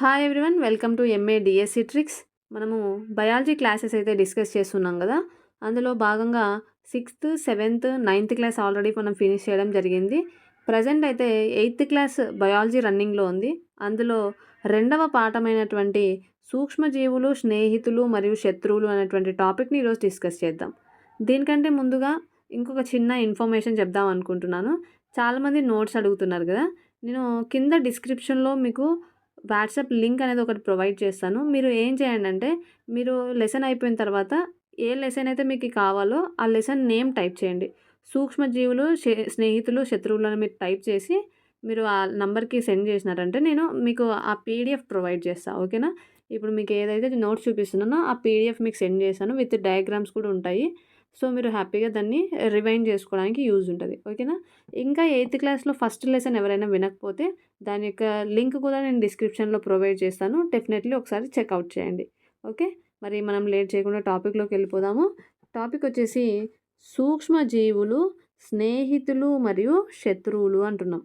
Hi everyone welcome to M A DSC tricks మనము biology classes అయితే discuss చేస్తున్నాం కదా. అందులో భాగంగా sixth seventh ninth class already మనం ఫినిష్ చేయడం జరిగింది. ప్రజెంట్ అయితే ఎయిత్ క్లాస్ బయాలజీ రన్నింగ్లో ఉంది. అందులో రెండవ పాఠమైనటువంటి సూక్ష్మజీవులు స్నేహితులు మరియు శత్రువులు అనేటువంటి టాపిక్ని ఈరోజు డిస్కస్ చేద్దాం. దీనికంటే ముందుగా ఇంకొక చిన్న ఇన్ఫర్మేషన్ చెప్దాం అనుకుంటున్నాను. చాలామంది నోట్స్ అడుగుతున్నారు కదా. నేను కింద డిస్క్రిప్షన్లో మీకు వాట్సాప్ లింక్ అనేది ఒకటి ప్రొవైడ్ చేస్తాను. మీరు ఏం చేయండి అంటే మీరు లెసన్ అయిపోయిన తర్వాత ఏ లెసన్ అయితే మీకు కావాలో ఆ లెసన్ నేమ్ టైప్ చేయండి. సూక్ష్మజీవులు స్నేహితులు శత్రువులను మీరు టైప్ చేసి మీరు ఆ నంబర్కి సెండ్ చేసినారంటే నేను మీకు ఆ పీడిఎఫ్ ప్రొవైడ్ చేస్తాను ఓకేనా? ఇప్పుడు మీకు ఏదైతే నోట్స్ చూపిస్తున్నానో ఆ పీడిఎఫ్ మీకు సెండ్ చేశాను విత్ డయాగ్రామ్స్ కూడా ఉంటాయి. సో మీరు హ్యాపీగా దాన్ని రివైండ్ చేసుకోవడానికి యూజ్ ఉంటుంది. ఓకేనా? ఇంకా ఎయిత్ క్లాస్లో ఫస్ట్ లెసన్ ఎవరైనా వినకపోతే దాని యొక్క లింక్ కూడా నేను డిస్క్రిప్షన్లో ప్రొవైడ్ చేస్తాను. డెఫినెట్లీ ఒకసారి చెక్అవుట్ చేయండి. ఓకే? మరి మనం లేట్ చేయకుండా టాపిక్లోకి వెళ్ళిపోదాము. టాపిక్ వచ్చేసి సూక్ష్మజీవులు స్నేహితులు మరియు శత్రువులు అంటున్నాం.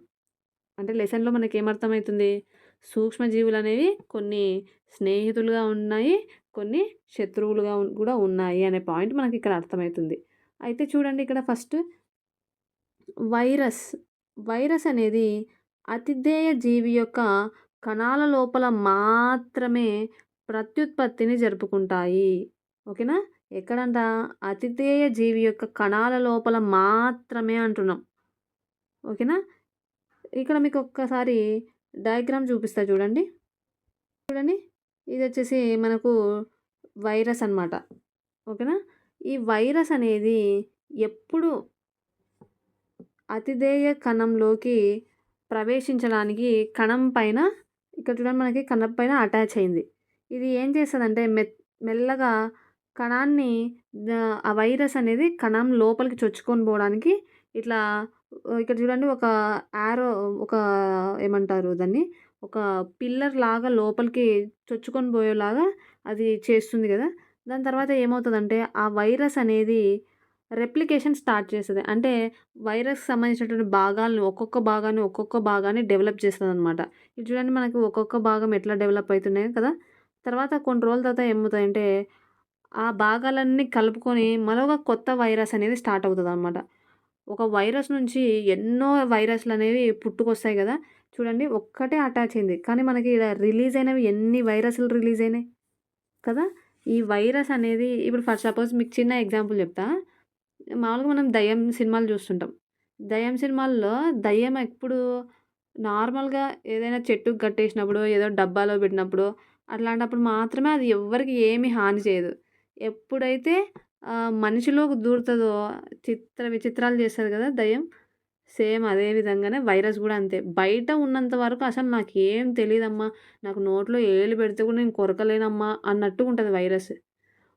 అంటే లెసన్లో మనకి ఏమర్థమవుతుంది సూక్ష్మజీవులు అనేవి కొన్ని స్నేహితులుగా ఉన్నాయి కొన్ని శత్రువులుగా కూడా ఉన్నాయి అనే పాయింట్ మనకి ఇక్కడ అర్థమవుతుంది. అయితే చూడండి ఇక్కడ ఫస్ట్ వైరస్ వైరస్ అనేది అతిధేయ జీవి యొక్క కణాల లోపల మాత్రమే ప్రత్యుత్పత్తిని జరుపుకుంటాయి. ఓకేనా? ఎక్కడంట? అతిధేయ జీవి యొక్క కణాల లోపల మాత్రమే అంటున్నాం. ఓకేనా? ఇక్కడ మీకు ఒక్కసారి డయాగ్రామ్ చూపిస్తా చూడండి. చూడండి. ఇది వచ్చేసి మనకు వైరస్ అన్నమాట. ఓకేనా? ఈ వైరస్ అనేది ఎప్పుడు అతిధేయ కణంలోకి ప్రవేశించడానికి కణం పైన ఇక్కడ చూడండి మనకి కణం పైన అటాచ్ అయింది. ఇది ఏం చేస్తుందంటే మె మెల్లగా కణాన్ని ఆ వైరస్ అనేది కణం లోపలికి చొచ్చుకొని పోవడానికి ఇట్లా ఇక్కడ చూడండి ఒక యారో ఒక ఏమంటారు దాన్ని? ఒక పిల్లర్ లాగా లోపలికి చొచ్చుకొని పోయేలాగా అది చేస్తుంది కదా? దాని తర్వాత ఏమవుతుందంటే ఆ వైరస్ అనేది రెప్లికేషన్ స్టార్ట్ చేస్తుంది. అంటే వైరస్ సంబంధించినటువంటి భాగాలను ఒక్కొక్క భాగాన్ని ఒక్కొక్క భాగాన్ని డెవలప్ చేస్తుంది అనమాట ఇది చూడండి మనకు ఒక్కొక్క భాగం ఎట్లా డెవలప్ అవుతున్నాయి కదా? తర్వాత కొన్ని రోజుల తర్వాత ఏమవుతాయంటే ఆ భాగాలన్నీ కలుపుకొని మరొక కొత్త వైరస్ అనేది స్టార్ట్ అవుతుంది అనమాట ఒక వైరస్ నుంచి ఎన్నో వైరస్లు అనేవి పుట్టుకొస్తాయి కదా. చూడండి ఒక్కటే అటాచ్ అయింది. కానీ మనకి ఇలా రిలీజ్ అయినవి ఎన్ని వైరస్లు రిలీజ్ అయినాయి కదా. ఈ వైరస్ అనేది ఇప్పుడు ఫర్ సపోజ్ మీకు చిన్న ఎగ్జాంపుల్ చెప్తా. మామూలుగా మనం దయ్యం సినిమాలు చూస్తుంటాం. దయ్యం సినిమాల్లో దయ్యం ఎప్పుడు నార్మల్గా ఏదైనా చెట్టుకు కట్టేసినప్పుడు ఏదో డబ్బాలో పెట్టినప్పుడు అట్లాంటప్పుడు మాత్రమే అది ఎవ్వరికి ఏమీ హాని చేయదు. ఎప్పుడైతే మనిషిలోకి దూరుతుందో చిత్ర విచిత్రాలు చేస్తుంది కదా దయ్యం? సేమ్ అదే విధంగానే వైరస్ కూడా అంతే. బయట ఉన్నంత వరకు అసలు నాకు ఏం తెలియదమ్మా నాకు నోట్లో ఏళ్ళు పెడితే కూడా నేను కొరకలేనమ్మా అన్నట్టు ఉంటుంది వైరస్.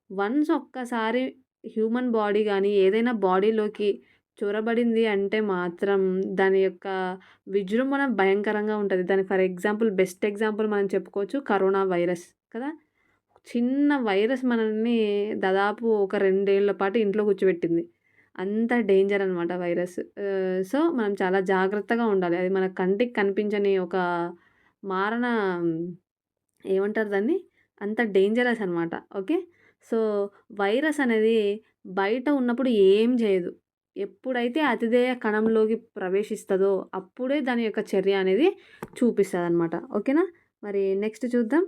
వన్స్ ఒక్కసారి హ్యూమన్ బాడీ కానీ ఏదైనా బాడీలోకి చొరబడింది అంటే మాత్రం దాని యొక్క విజృంభణ భయంకరంగా ఉంటుంది. దానికి ఫర్ ఎగ్జాంపుల్ బెస్ట్ ఎగ్జాంపుల్ మనం చెప్పుకోవచ్చు కరోనా వైరస్ కదా? చిన్న వైరస్ మనల్ని దాదాపు ఒక రెండేళ్ళ పాటు ఇంట్లో కూర్చోబెట్టింది. అంత డేంజర్ అనమాట వైరస్. సో మనం చాలా జాగ్రత్తగా ఉండాలి. అది మన కంటికి కనిపించని ఒక మారణ ఏమంటారు దాన్ని? అంత డేంజరస్ అనమాట ఓకే? సో వైరస్ అనేది బయట ఉన్నప్పుడు ఏం చేయదు. ఎప్పుడైతే అతిధేయ కణంలోకి ప్రవేశిస్తుందో అప్పుడే దాని యొక్క చర్య అనేది చూపిస్తుంది అనమాట ఓకేనా? మరి నెక్స్ట్ చూద్దాం.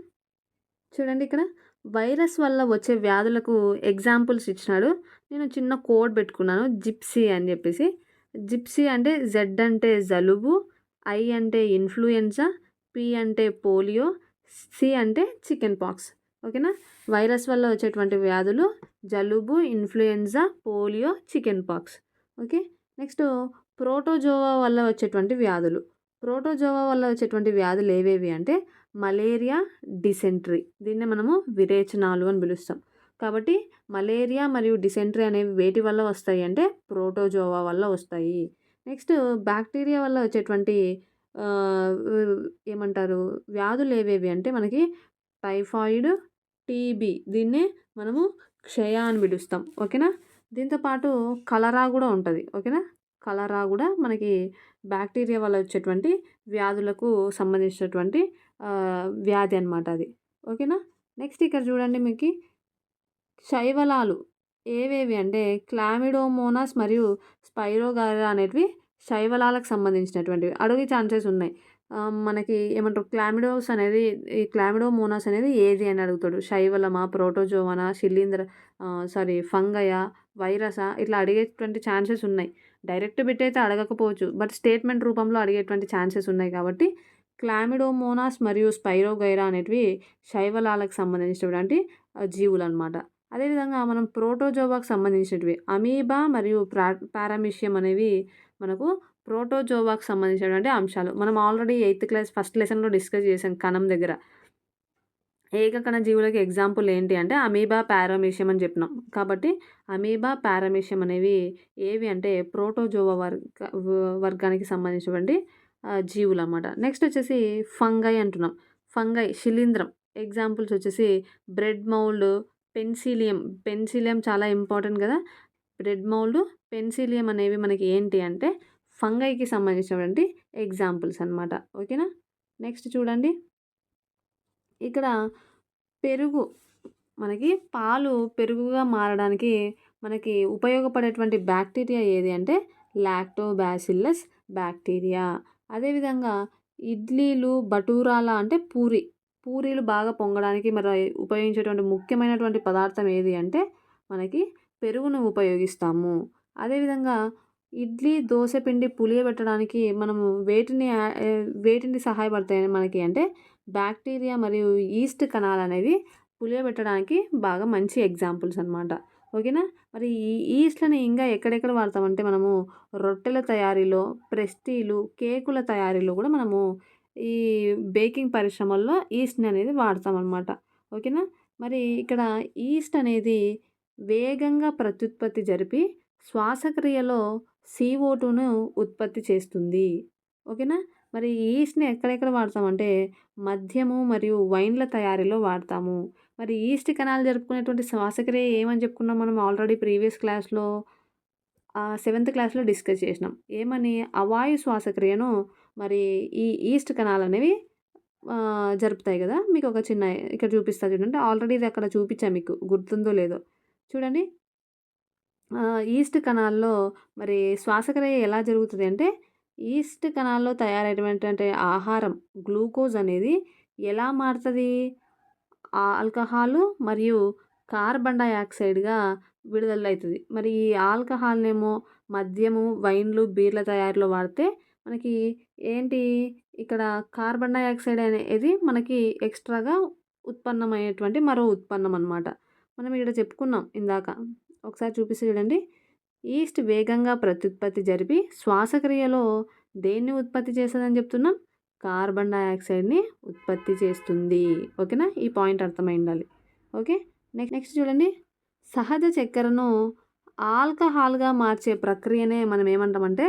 చూడండి ఇక్కడ. వైరస్ వల్ల వచ్చే వ్యాధులకు ఎగ్జాంపుల్స్ ఇచ్చినాడు. నేను చిన్న కోడ్ పెట్టుకున్నాను జిప్సీ అని చెప్పేసి. జిప్సీ అంటే జెడ్ అంటే జలుబు ఐ అంటే ఇన్ఫ్లుయెన్జా పి అంటే పోలియో సి అంటే చికెన్ పాక్స్. ఓకేనా? వైరస్ వల్ల వచ్చేటువంటి వ్యాధులు జలుబు influenza polio chicken pox. Okay? Next protozoa వల్ల వచ్చేటువంటి వ్యాధులు. ప్రోటోజోవా వల్ల వచ్చేటువంటి వ్యాధులు ఏవేవి అంటే మలేరియా డిసెంట్రీ. దీన్ని మనము విరేచనాలు అని పిలుస్తాం. కాబట్టి మలేరియా మరియు డిసెంట్రీ అనేవి వేటి వల్ల వస్తాయి అంటే ప్రోటోజోవా వల్ల వస్తాయి. నెక్స్ట్ బ్యాక్టీరియా వల్ల వచ్చేటువంటి ఏమంటారు వ్యాధులు ఏవేవి అంటే మనకి టైఫాయిడ్ టీబీ దీన్నే మనము క్షయ అని పిలుస్తాం. ఓకేనా? దీంతో పాటు కలరా కూడా ఉంటుంది. ఓకేనా? కలరా కూడా మనకి బ్యాక్టీరియా వల్ల వచ్చేటువంటి వ్యాధులకు సంబంధించినటువంటి వ్యాధి అనమాట అది. ఓకేనా? నెక్స్ట్ ఇక్కడ చూడండి మీకు. శైవలాలు ఏవేవి అంటే క్లామిడోమోనాస్ మరియు స్పైరోగారా అనేటివి శైవలాలకు సంబంధించినటువంటివి. అడుగు ఛాన్సెస్ ఉన్నాయి. మనకి ఏమంటారు క్లామిడోస్ అనేది ఈ క్లామిడోమోనాస్ అనేది ఏది అని అడుగుతాడు. శైవలమా ప్రోటోజోవనా శిలీంద్ర సారీ ఫంగయ వైరసా ఇట్లా అడిగేటువంటి ఛాన్సెస్ ఉన్నాయి. డైరెక్ట్ బిట్ అయితే అడగకపోవచ్చు. బట్ స్టేట్మెంట్ రూపంలో అడిగేటువంటి ఛాన్సెస్ ఉన్నాయి కాబట్టి క్లామిడోమోనాస్ మరియు స్పైరోగైరా అనేటివి శైవలాలకు సంబంధించినటువంటి జీవులు అనమాట అదేవిధంగా మనం ప్రోటోజోవాకు సంబంధించినవి అమీబా మరియు ప్రా పారామిషియం అనేవి మనకు ప్రోటోజోవాకు సంబంధించినటువంటి అంశాలు. మనం ఆల్రెడీ ఎయిత్ క్లాస్ ఫస్ట్ లెసన్లో డిస్కస్ చేసాం కణం దగ్గర. ఏకకణ జీవులకి ఎగ్జాంపుల్ ఏంటి అంటే అమీబా పారామీషియం అని చెప్పినాం. కాబట్టి అమీబా పారామీషియం అనేవి ఏవి అంటే ప్రోటోజోవా వర్గ వర్గానికి సంబంధించినటువంటి జీవులు అన్నమాట నెక్స్ట్ వచ్చేసి ఫంగై అంటున్నాం. ఫంగై శిలీంద్రం. ఎగ్జాంపుల్స్ వచ్చేసి బ్రెడ్ మౌల్డ్ పెన్సిలియం. పెన్సిలియం చాలా ఇంపార్టెంట్ కదా. బ్రెడ్ మౌల్డ్ పెన్సిలియం అనేవి మనకి ఏంటి అంటే ఫంగైకి సంబంధించినటువంటి ఎగ్జాంపుల్స్ అనమాట ఓకేనా నెక్స్ట్ చూడండి. ఇక్కడ పెరుగు మనకి పాలు పెరుగుగా మారడానికి మనకి ఉపయోగపడేటువంటి బ్యాక్టీరియా ఏది అంటే లాక్టోబాసిల్లస్ బ్యాక్టీరియా. అదేవిధంగా ఇడ్లీలు బటూరాల అంటే పూరి. పూరీలు బాగా పొంగడానికి మరి ఉపయోగించేటువంటి ముఖ్యమైనటువంటి పదార్థం ఏది అంటే మనకి పెరుగును ఉపయోగిస్తాము. అదేవిధంగా ఇడ్లీ దోశ పిండి పులియబెట్టడానికి మనము వేటిని వేటిని సహాయపడతాయి మనకి అంటే బ్యాక్టీరియా మరియు ఈస్ట్ కణాలు అనేవి పులియబెట్టడానికి బాగా మంచి ఎగ్జాంపుల్స్ అనమాట ఓకేనా? మరి ఈ ఈస్ట్లని ఇంకా ఎక్కడెక్కడ వాడతామంటే మనము రొట్టెల తయారీలో ప్రెస్టీలు కేకుల తయారీలో కూడా మనము ఈ బేకింగ్ పరిశ్రమల్లో ఈస్ట్ని అనేది వాడతామన్నమాట. ఓకేనా? మరి ఇక్కడ ఈస్ట్ అనేది వేగంగా ప్రత్యుత్పత్తి జరిపి శ్వాసక్రియలో సిఓ టూను ఉత్పత్తి చేస్తుంది. ఓకేనా? మరి ఈస్ట్ని ఎక్కడెక్కడ వాడతామంటే మద్యము మరియు వైన్ల తయారీలో వాడతాము. మరి ఈస్ట్ కణాలు జరుపుకునేటువంటి శ్వాసక్రియ ఏమని చెప్పుకున్నాం మనం ఆల్రెడీ ప్రీవియస్ క్లాస్లో? సెవెంత్ క్లాస్లో డిస్కస్ చేసినాం. ఏమని? అవాయు శ్వాసక్రియను మరి ఈ ఈస్ట్ కణాలు అనేవి జరుపుతాయి కదా? మీకు ఒక చిన్న ఇక్కడ చూపిస్తా చూడండి. ఆల్రెడీ ఇది అక్కడ చూపించా మీకు. గుర్తుందో లేదో. చూడండి. ఈస్ట్ కణాల్లో మరి శ్వాసక్రియ ఎలా జరుగుతుంది అంటే ఈస్ట్ కణాల్లో తయారైనటువంటి ఆహారం గ్లూకోజ్ అనేది ఎలా మారుతుంది? ఆల్కహాలు మరియు కార్బన్ డైఆక్సైడ్గా విడుదలవుతుంది మరి ఈ ఆల్కహాల్నేమో మద్యము వైన్లు బీర్ల తయారీలో వాడితే మనకి ఏంటి? ఇక్కడ కార్బన్ డైఆక్సైడ్ అనేది మనకి ఎక్స్ట్రాగా ఉత్పన్నమయ్యేటువంటి మరో ఉత్పన్నం అనమాట మనం ఇక్కడ చెప్పుకున్నాం ఇందాక. ఒకసారి చూపిస్తే చూడండి. ఈస్ట్ వేగంగా ప్రత్యుత్పత్తి జరిపి శ్వాసక్రియలో దేన్ని ఉత్పత్తి చేస్తుందని చెప్తున్నాం? కార్బన్ డైఆక్సైడ్ని ఉత్పత్తి చేస్తుంది. ఓకేనా? ఈ పాయింట్ అర్థమై ఉండాలి ఓకే? నెక్స్ట్ నెక్స్ట్ చూడండి. సహజ చక్కెరను ఆల్కహాల్గా మార్చే ప్రక్రియనే మనం ఏమంటామంటే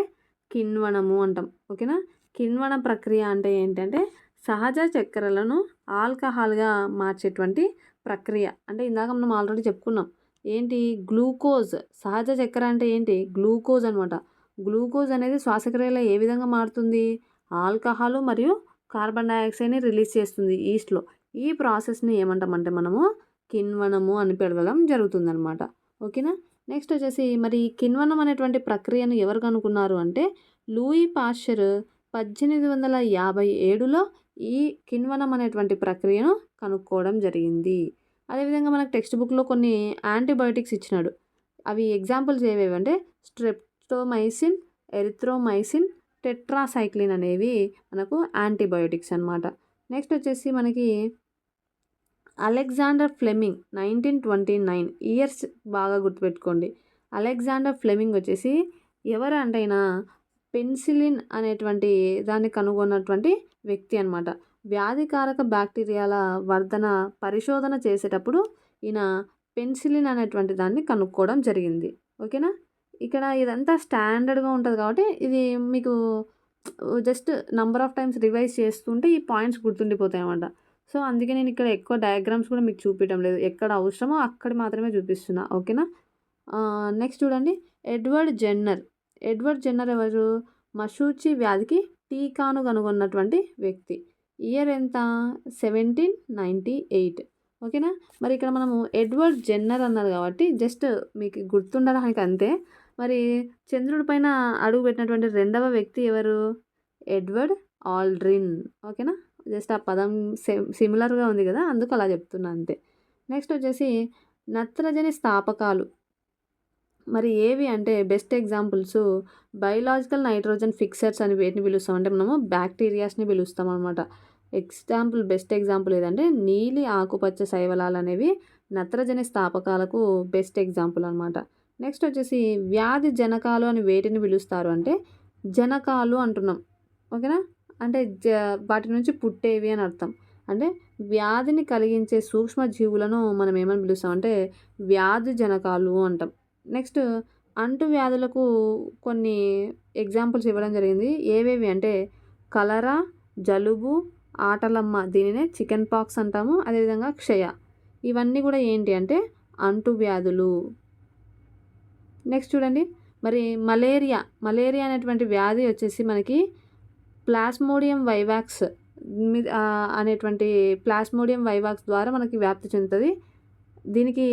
కిణ్వనము అంటాం. ఓకేనా? కిణ్వన ప్రక్రియ అంటే ఏంటంటే సహజ చక్కెరలను ఆల్కహాల్గా మార్చేటువంటి ప్రక్రియ. అంటే ఇందాక మనం ఆల్రెడీ చెప్పుకున్నాం. ఏంటి? గ్లూకోజ్. సహజ చక్కెర అంటే ఏంటి? గ్లూకోజ్ అనమాట గ్లూకోజ్ అనేది శ్వాసక్రియలో ఏ విధంగా మారుతుంది? ఆల్కహాలు మరియు కార్బన్ డైఆక్సైడ్ని రిలీజ్ చేస్తుంది ఈస్ట్లో. ఈ ప్రాసెస్ని ఏమంటామంటే మనము కిణ్వనము అని పిలవడం జరుగుతుందనమాట ఓకేనా? నెక్స్ట్ వచ్చేసి మరి కిణ్వనం అనేటువంటి ప్రక్రియను ఎవరు కనుక్కున్నారు అంటే లూయి పాశ్చర్ పద్దెనిమిది వందల యాభై ఏడులో ఈ కిణ్వనం అనేటువంటి ప్రక్రియను కనుక్కోవడం జరిగింది. అదేవిధంగా మనకు టెక్స్ట్ బుక్లో కొన్ని యాంటీబయోటిక్స్ ఇచ్చినాడు. అవి ఎగ్జాంపుల్స్ ఏవేవి అంటే స్ట్రెప్టోమైసిన్ ఎరిథ్రోమైసిన్ టెట్రాసైక్లిన్ అనేవి మనకు యాంటీబయోటిక్స్ అనమాట నెక్స్ట్ వచ్చేసి మనకి Alexander Fleming nineteen twenty nine years బాగా గుర్తుపెట్టుకోండి. అలెగ్జాండర్ ఫ్లెమింగ్ వచ్చేసి ఎవరంటైనా పెన్సిలిన్ అనేటువంటి దాన్ని కనుగొన్నటువంటి వ్యక్తి అనమాట వ్యాధికారక బ్యాక్టీరియాల వర్ధన పరిశోధన చేసేటప్పుడు ఈయన పెన్సిలిన్ అనేటువంటి దాన్ని కనుక్కోవడం జరిగింది. ఓకేనా? ఇక్కడ ఇదంతా స్టాండర్డ్గా ఉంటుంది కాబట్టి ఇది మీకు just number of times revise చేస్తుంటే ఈ పాయింట్స్ గుర్తుండిపోతాయి అన్నమాట సో అందుకే నేను ఇక్కడ ఎక్కువ డయాగ్రామ్స్ కూడా మీకు చూపించడం లేదు. ఎక్కడ అవసరమో అక్కడ మాత్రమే చూపిస్తున్నా. ఓకేనా? నెక్స్ట్ చూడండి. Edward Jenner. ఎడ్వర్డ్ జెన్నర్ ఎవరు? మషూచి వ్యాధికి టీకాను కనుగొన్నటువంటి వ్యక్తి. ఇయర్ ఎంత? Seventeen ninety eight. ఓకేనా? మరి ఇక్కడ మనము ఎడ్వర్డ్ జెన్నర్ అన్నారు కాబట్టి జస్ట్ మీకు గుర్తుండడానికి అంతే మరి చంద్రుడి పైన అడుగు పెట్టినటువంటి రెండవ వ్యక్తి ఎవరు? Edward Aldrin. ఓకేనా? జస్ట్ ఆ పదం సేమ్ సిమిలర్గా ఉంది కదా అందుకు అలా చెప్తున్నా అంతే. నెక్స్ట్ వచ్చేసి నత్రజని స్థాపకాలు. మరి ఏవి అంటే best examples biological nitrogen fixers అని వేటిని పిలుస్తాం. అంటే మనము బ్యాక్టీరియాస్ని పిలుస్తాం అనమాట ఎగ్జాంపుల్ బెస్ట్ ఎగ్జాంపుల్ ఏదంటే నీలి ఆకుపచ్చ శైవలాలు అనేవి నత్రజని స్థాపకాలకు బెస్ట్ ఎగ్జాంపుల్ అనమాట నెక్స్ట్ వచ్చేసి వ్యాధి జనకాలు అని వేటిని పిలుస్తారు అంటే జనకాలు అంటున్నాం. ఓకేనా? అంటే జ వాటి నుంచి పుట్టేవి అని అర్థం. అంటే వ్యాధిని కలిగించే సూక్ష్మజీవులను మనం ఏమని పిలుస్తాం అంటే వ్యాధి జనకాలు అంటాం. నెక్స్ట్ అంటు వ్యాధులకు కొన్ని ఎగ్జాంపుల్స్ ఇవ్వడం జరిగింది. ఏవేవి అంటే కలరా జలుబు ఆటలమ్మ దీనినే చికెన్ పాక్స్ అంటాము అదేవిధంగా క్షయ. ఇవన్నీ కూడా ఏంటి అంటే అంటు వ్యాధులు. నెక్స్ట్ చూడండి. మరి మలేరియా మలేరియా అనేటువంటి వ్యాధి వచ్చేసి మనకి ప్లాస్మోడియం వైవాక్స్ అనేటువంటి ప్లాస్మోడియం వైవాక్స్ ద్వారా మనకి వ్యాప్తి చెందుతుంది. దీనికి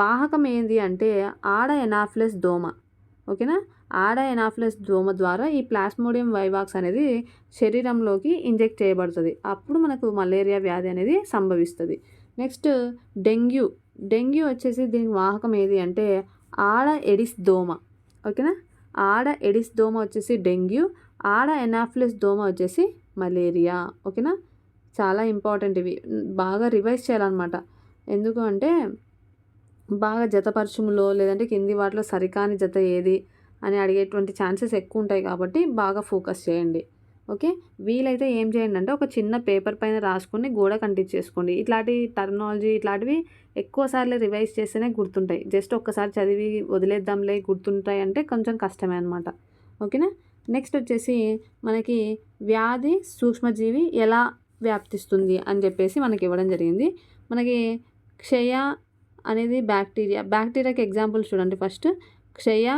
వాహకం ఏంది అంటే ఆడ ఎనాఫ్లెస్ దోమ ఓకేనా? ఆడ ఎనాఫ్లెస్ దోమ ద్వారా ఈ ప్లాస్మోడియం వైవాక్స్ అనేది శరీరంలోకి ఇంజెక్ట్ చేయబడుతుంది. అప్పుడు మనకు మలేరియా వ్యాధి అనేది సంభవిస్తుంది. Next dengue. డెంగ్యూ వచ్చేసి దీనికి వాహకం ఏది అంటే ఆడ ఎడిస్ దోమ ఓకేనా? ఆడ ఎడిస్ దోమ వచ్చేసి డెంగ్యూ ఆడ ఎనాఫ్లెస్ దోమ వచ్చేసి మలేరియా ఓకేనా? చాలా ఇంపార్టెంట్ ఇవి. బాగా రివైజ్ చేయాలన్నమాట. ఎందుకు అంటే బాగా జతపరచుములో లేదంటే కింది వాటిలో సరికాని జత ఏది అని అడిగేటువంటి ఛాన్సెస్ ఎక్కువ ఉంటాయి కాబట్టి బాగా ఫోకస్ చేయండి. ఓకే? వీలైతే ఏం చేయండి అంటే ఒక చిన్న పేపర్ పైన రాసుకొని గోడ కంటించేసుకోండి ఇట్లాంటి టర్మినాలజీ ఇట్లాంటివి ఎక్కువసార్లు రివైజ్ చేస్తేనే గుర్తుంటాయి. జస్ట్ ఒక్కసారి చదివి వదిలేద్దాంలే గుర్తుంటాయి అంటే కొంచెం కష్టమే అనమాట ఓకేనా? నెక్స్ట్ వచ్చేసి మనకి వ్యాధి సూక్ష్మజీవి ఎలా వ్యాప్తిస్తుంది అని చెప్పేసి మనకి ఇవ్వడం జరిగింది. మనకి క్షయ అనేది బ్యాక్టీరియా. బ్యాక్టీరియాకి ఎగ్జాంపుల్ చూడండి ఫస్ట్. క్షయ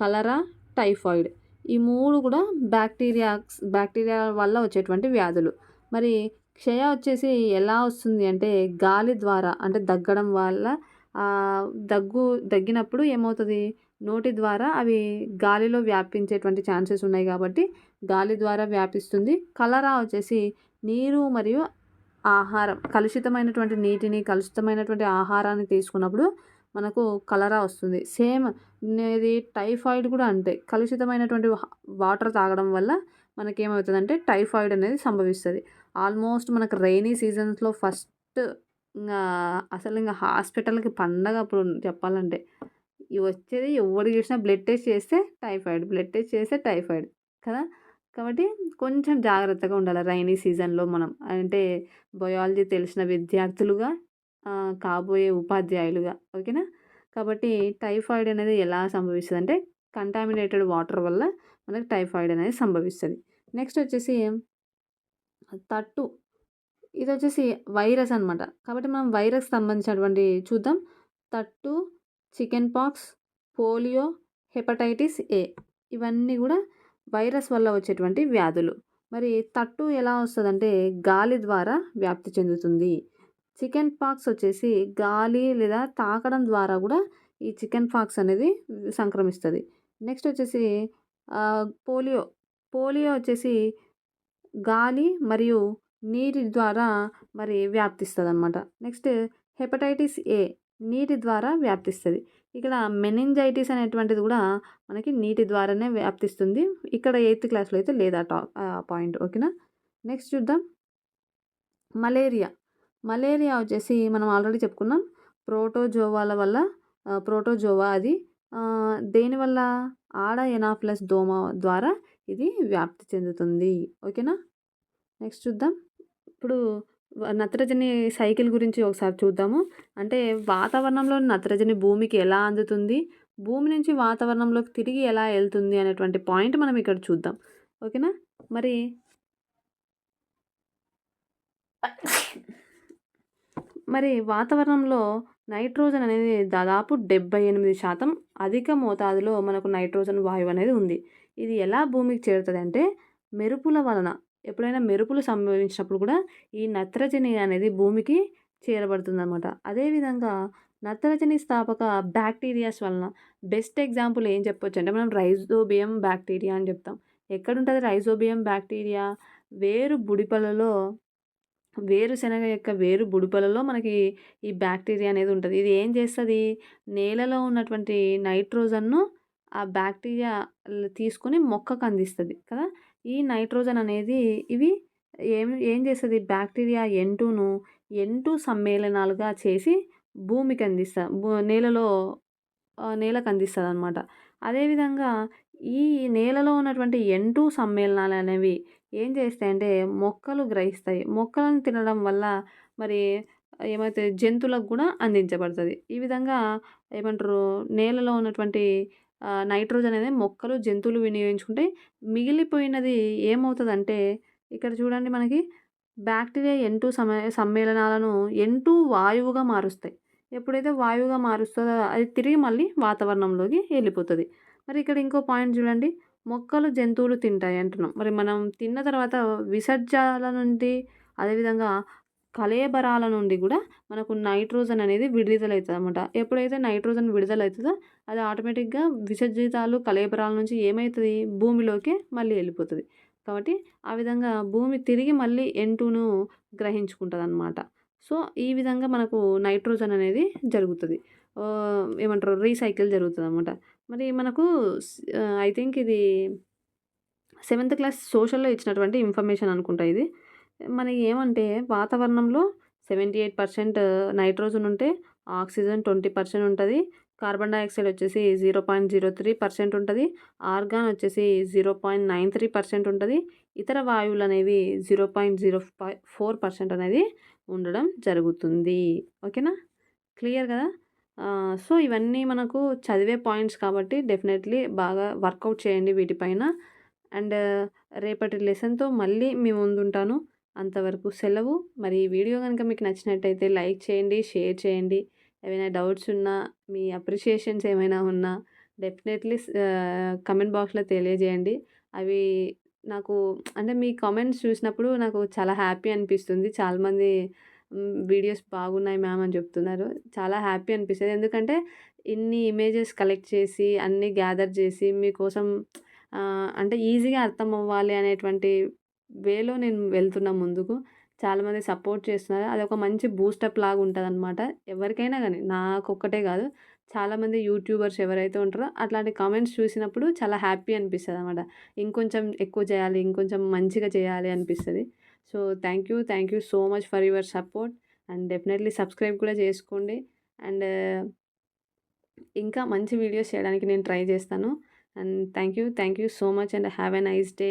కలరా టైఫాయిడ్. ఈ మూడు కూడా బ్యాక్టీరియా బ్యాక్టీరియా వల్ల వచ్చేటువంటి వ్యాధులు. మరి క్షయ వచ్చేసి ఎలా వస్తుంది అంటే గాలి ద్వారా అంటే దగ్గడం వల్ల దగ్గు దగ్గినప్పుడు ఏమవుతుంది? నోటి ద్వారా అవి గాలిలో వ్యాపించేటువంటి ఛాన్సెస్ ఉన్నాయి కాబట్టి గాలి ద్వారా వ్యాపిస్తుంది. కలరా వచ్చేసి నీరు మరియు ఆహారం కలుషితమైనటువంటి నీటిని కలుషితమైనటువంటి ఆహారాన్ని తీసుకున్నప్పుడు మనకు కలరా వస్తుంది. సేమ్ ఇది టైఫాయిడ్ కూడా అంతే. కలుషితమైనటువంటి వాటర్ తాగడం వల్ల మనకేమవుతుందంటే టైఫాయిడ్ అనేది సంభవిస్తుంది. ఆల్మోస్ట్ మనకు రైనీ సీజన్స్లో ఫస్ట్ ఇంకా అసలు ఇంకా హాస్పిటల్కి పండగ అప్పుడు చెప్పాలంటే ఇవి వచ్చేది ఎవరు చూసినా బ్లడ్ టెస్ట్ చేస్తే టైఫాయిడ్ బ్లడ్ టెస్ట్ చేస్తే టైఫాయిడ్ కదా. కాబట్టి కొంచెం జాగ్రత్తగా ఉండాలి. రైనీ సీజన్లో మనం. అంటే బయాలజీ తెలిసిన విద్యార్థులుగా కాబోయే ఉపాధ్యాయులుగా. ఓకేనా? కాబట్టి టైఫాయిడ్ అనేది ఎలా సంభవిస్తుంది అంటే కంటామినేటెడ్ వాటర్ వల్ల మనకి టైఫాయిడ్ అనేది సంభవిస్తుంది. నెక్స్ట్ వచ్చేసి తట్టు. ఇది వచ్చేసి వైరస్ అనమాట కాబట్టి మనం వైరస్ సంబంధించినటువంటి చూద్దాం. తట్టు chicken pox polio hepatitis A. ఇవన్నీ కూడా వైరస్ వల్ల వచ్చేటువంటి వ్యాధులు. మరి తట్టు ఎలా వస్తుందంటే గాలి ద్వారా వ్యాప్తి చెందుతుంది. చికెన్ పాక్స్ వచ్చేసి గాలి లేదా తాకడం ద్వారా కూడా ఈ చికెన్ పాక్స్ అనేది సంక్రమిస్తుంది. నెక్స్ట్ వచ్చేసి పోలియో. పోలియో వచ్చేసి గాలి మరియు నీటి ద్వారా మరి వ్యాప్తిస్తుంది అనమాట నెక్స్ట్ హెపటైటిస్ ఏ నీటి ద్వారా వ్యాప్తిస్తుంది. ఇక్కడ మెనింజైటిస్ అనేటువంటిది కూడా మనకి నీటి ద్వారానే వ్యాప్తిస్తుంది. ఇక్కడ ఎయిత్ క్లాస్లో అయితే లేదా టా పాయింట్ ఓకేనా? నెక్స్ట్ చూద్దాం. మలేరియా. మలేరియా వచ్చేసి మనం ఆల్రెడీ చెప్పుకున్నాం. ప్రోటోజోవాల వల్ల ప్రోటోజోవా అది దేనివల్ల ఆడ ఎనాఫ్లస్ దోమ ద్వారా ఇది వ్యాప్తి చెందుతుంది. ఓకేనా? నెక్స్ట్ చూద్దాం. ఇప్పుడు నత్రజని సైకిల్ గురించి ఒకసారి చూద్దాము. అంటే వాతావరణంలో నత్రజని భూమికి ఎలా అందుతుంది? భూమి నుంచి వాతావరణంలోకి తిరిగి ఎలా వెళ్తుంది అనేటువంటి పాయింట్ మనం ఇక్కడ చూద్దాం. ఓకేనా? మరి మరి వాతావరణంలో నైట్రోజన్ అనేది దాదాపు డెబ్బై ఎనిమిది శాతం అధిక మోతాదులో మనకు నైట్రోజన్ వాయువు అనేది ఉంది. ఇది ఎలా భూమికి చేరుతుంది అంటే మెరుపుల వలన ఎప్పుడైనా మెరుపులు సంభవించినప్పుడు కూడా ఈ నత్రజని అనేది భూమికి చేరబడుతుందనమాట అదేవిధంగా నత్రజని స్థాపక బ్యాక్టీరియాస్ వలన బెస్ట్ ఎగ్జాంపుల్ ఏం చెప్పొచ్చు అంటే మనం రైజోబియం బ్యాక్టీరియా అని చెప్తాం. ఎక్కడుంటుంది రైజోబియం బ్యాక్టీరియా? వేరు బుడిపలలో వేరుశనగ యొక్క వేరు బుడిపలలో మనకి ఈ బ్యాక్టీరియా అనేది ఉంటుంది. ఇది ఏం చేస్తుంది? నేలలో ఉన్నటువంటి నైట్రోజన్ను ఆ బ్యాక్టీరియా తీసుకొని మొక్కకు అందిస్తుంది కదా? ఈ నైట్రోజన్ అనేది ఇవి ఏం ఏం చేస్తుంది? బ్యాక్టీరియా ఎంటును ఎంటూ సమ్మేళనాలుగా చేసి భూమికి అందిస్తా భూ నేలలో నేలకు అందిస్తుంది అనమాట అదేవిధంగా ఈ నేలలో ఉన్నటువంటి ఎంటూ సమ్మేళనాలు అనేవి ఏం చేస్తాయంటే మొక్కలు గ్రహిస్తాయి. మొక్కలను తినడం వల్ల మరి ఏమైతే జంతువులకు కూడా అందించబడుతుంది. ఈ విధంగా ఏమంటారు? నేలలో ఉన్నటువంటి నైట్రోజన్ అనేది మొక్కలు జంతువులు వినియోగించుకుంటే మిగిలిపోయినది ఏమవుతుందంటే ఇక్కడ చూడండి మనకి బ్యాక్టీరియా ఎంటు సమ సమ్మేళనాలను ఎంటు వాయువుగా మారుస్తాయి. ఎప్పుడైతే వాయువుగా మారుస్తుందో అది తిరిగి మళ్ళీ వాతావరణంలోకి వెళ్ళిపోతుంది. మరి ఇక్కడ ఇంకో పాయింట్ చూడండి మొక్కలు జంతువులు తింటాయి అంటున్నాం. మరి మనం తిన్న తర్వాత విసర్జాల నుండి అదేవిధంగా కలేబరాల నుండి కూడా మనకు నైట్రోజన్ అనేది విడుదల అవుతుంది అనమాట ఎప్పుడైతే నైట్రోజన్ విడుదల అవుతుందో అది ఆటోమేటిక్గా విసర్జితాలు కలేబరాల నుంచి ఏమవుతుంది భూమిలోకి మళ్ళీ వెళ్ళిపోతుంది. కాబట్టి ఆ విధంగా భూమి తిరిగి మళ్ళీ ఎంటును గ్రహించుకుంటుంది అనమాట సో ఈ విధంగా మనకు నైట్రోజన్ అనేది జరుగుతుంది. ఏమంటారు? రీసైకిల్ జరుగుతుంది అనమాట మరి మనకు ఐ థింక్ ఇది సెవెంత్ క్లాస్ సోషల్లో ఇచ్చినటువంటి ఇన్ఫర్మేషన్ అనుకుంటా ఇది. మనకి ఏమంటే వాతావరణంలో సెవెంటీ ఎయిట్ పర్సెంట్ నైట్రోజన్ ఉంటే ఆక్సిజన్ ట్వంటీ పర్సెంట్ ఉంటుంది. కార్బన్ డైఆక్సైడ్ వచ్చేసి zero point zero three percent ఉంటుంది. ఆర్గాన్ వచ్చేసి zero point nine three percent ఉంటుంది. ఇతర వాయువులు అనేవి zero point zero four percent అనేది ఉండడం జరుగుతుంది. ఓకేనా? క్లియర్ కదా? సో ఇవన్నీ మనకు చదివే పాయింట్స్ కాబట్టి డెఫినెట్లీ బాగా వర్కౌట్ చేయండి వీటిపైన. అండ్ రేపటి లెసన్తో మళ్ళీ మీ ముందుంటాను. అంతవరకు సెలవు. మరి ఈ వీడియో కనుక మీకు నచ్చినట్టయితే లైక్ చేయండి షేర్ చేయండి. ఏమైనా డౌట్స్ ఉన్నా మీ అప్రిషియేషన్స్ ఏమైనా ఉన్నా డెఫినెట్లీ కమెంట్ బాక్స్లో తెలియజేయండి. అవి నాకు అంటే మీ కామెంట్స్ చూసినప్పుడు నాకు చాలా హ్యాపీ అనిపిస్తుంది. చాలామంది వీడియోస్ బాగున్నాయి మ్యామ్ అని చెప్తున్నారు. చాలా హ్యాపీ అనిపిస్తుంది. ఎందుకంటే ఇన్ని ఇమేజెస్ కలెక్ట్ చేసి అన్నీ గ్యాదర్ చేసి మీకోసం అంటే ఈజీగా అర్థం అవ్వాలి అనేటువంటి వేలో నేను వెళ్తున్నా ముందుకు. చాలామంది సపోర్ట్ చేస్తున్నారు. అది ఒక మంచి బూస్టప్ లాగా ఉంటుంది అనమాట ఎవరికైనా కానీ నాకు ఒక్కటే కాదు చాలామంది యూట్యూబర్స్ ఎవరైతే ఉంటారో అట్లాంటి కామెంట్స్ చూసినప్పుడు చాలా హ్యాపీ అనిపిస్తుంది అనమాట ఇంకొంచెం ఎక్కువ చేయాలి ఇంకొంచెం మంచిగా చేయాలి అనిపిస్తుంది. So thank you thank you so much for your support. And definitely subscribe కూడా చేసుకోండి. అండ్ ఇంకా మంచి వీడియోస్ చేయడానికి నేను ట్రై చేస్తాను. And thank you thank you so much and have a nice day.